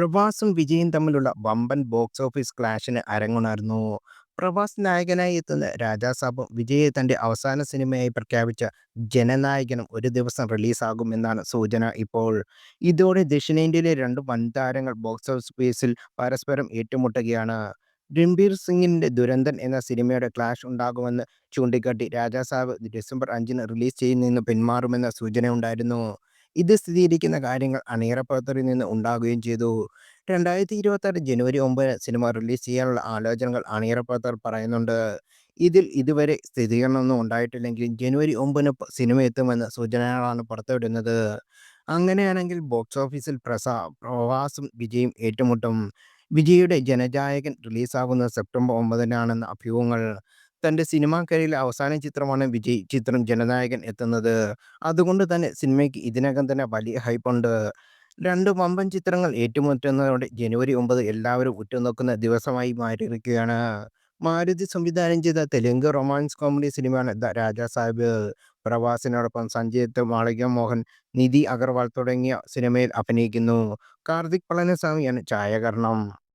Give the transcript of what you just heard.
പ്രഭാസും വിജയും തമ്മിലുള്ള വമ്പൻ box office ക്ലാഷിന് അരങ്ങുണർന്നു. Pravas നായകനായി എത്തുന്ന രാജാസാബും വിജയ് തന്റെ അവസാന സിനിമയായി പ്രഖ്യാപിച്ച ജനനായകനും ഒരു ദിവസം റിലീസാകുമെന്നാണ് സൂചന ഇപ്പോൾ. ഇതോടെ ദക്ഷിണേന്ത്യയിലെ രണ്ട് വൻതാരങ്ങൾ ബോക്സ് ഓഫീസിൽ പരസ്പരം ഏറ്റുമുട്ടുകയാണ്. രൺബീർ സിംഗിന്റെ ദുരന്തൻ എന്ന സിനിമയുടെ ക്ലാഷ് ഉണ്ടാകുമെന്ന് ചൂണ്ടിക്കാട്ടി രാജാസാബ് ഡിസംബർ അഞ്ചിന് റിലീസ് ചെയ്യുന്നതിന് പിന്മാറുമെന്ന സൂചനയുണ്ടായിരുന്നു. ഇത് സ്ഥിരീകരിക്കുന്ന കാര്യങ്ങൾ അണിയറ പ്രവർത്തകരിൽ നിന്ന് ഉണ്ടാകുകയും ചെയ്തു. രണ്ടായിരത്തി ഇരുപത്തിയാറ് ജനുവരി ഒമ്പത് സിനിമ റിലീസ് ചെയ്യാനുള്ള ആലോചനകൾ അണിയറ പ്രവർത്തകർ പറയുന്നുണ്ട്. ഇതിൽ ഇതുവരെ സ്ഥിരീകരണമൊന്നും ഉണ്ടായിട്ടില്ലെങ്കിലും ജനുവരി ഒമ്പതിന് സിനിമ എത്തുമെന്ന സൂചനകളാണ് പുറത്തുവിടുന്നത്. അങ്ങനെയാണെങ്കിൽ ബോക്സ് ഓഫീസിൽ പ്രസാ പ്രവാസും വിജയും ഏറ്റുമുട്ടും. വിജയുടെ ജനജായകൻ റിലീസാകുന്നത് സെപ്റ്റംബർ ഒമ്പതിനാണെന്ന് അഭ്യൂഹങ്ങൾ. തന്റെ സിനിമാ കരിയറിലെ അവസാന ചിത്രമാണ് വിജയ് ചിത്രം ജനനായകൻ എത്തുന്നത്. അതുകൊണ്ട് തന്നെ സിനിമയ്ക്ക് ഇതിനകം തന്നെ വലിയ ഹൈപ്പുണ്ട്. രണ്ട് വമ്പൻ ചിത്രങ്ങൾ ഏറ്റുമുട്ടുന്നതോടെ ജനുവരി ഒമ്പത് എല്ലാവരും ഉറ്റുനോക്കുന്ന ദിവസമായി മാറിയിരിക്കുകയാണ്. മാരുതി സംവിധാനം ചെയ്ത തെലുങ്ക് റൊമാൻസ് കോമഡി സിനിമയാണ് ദ രാജാസാബ്. പ്രവാസിനോടൊപ്പം സഞ്ജയ് മാളിക മോഹൻ, നിധി അഗർവാൾ തുടങ്ങിയ സിനിമയിൽ അഭിനയിക്കുന്നു. കാർത്തിക് പളനിസ്വാമിയാണ് ഛായാഗ്രഹണം.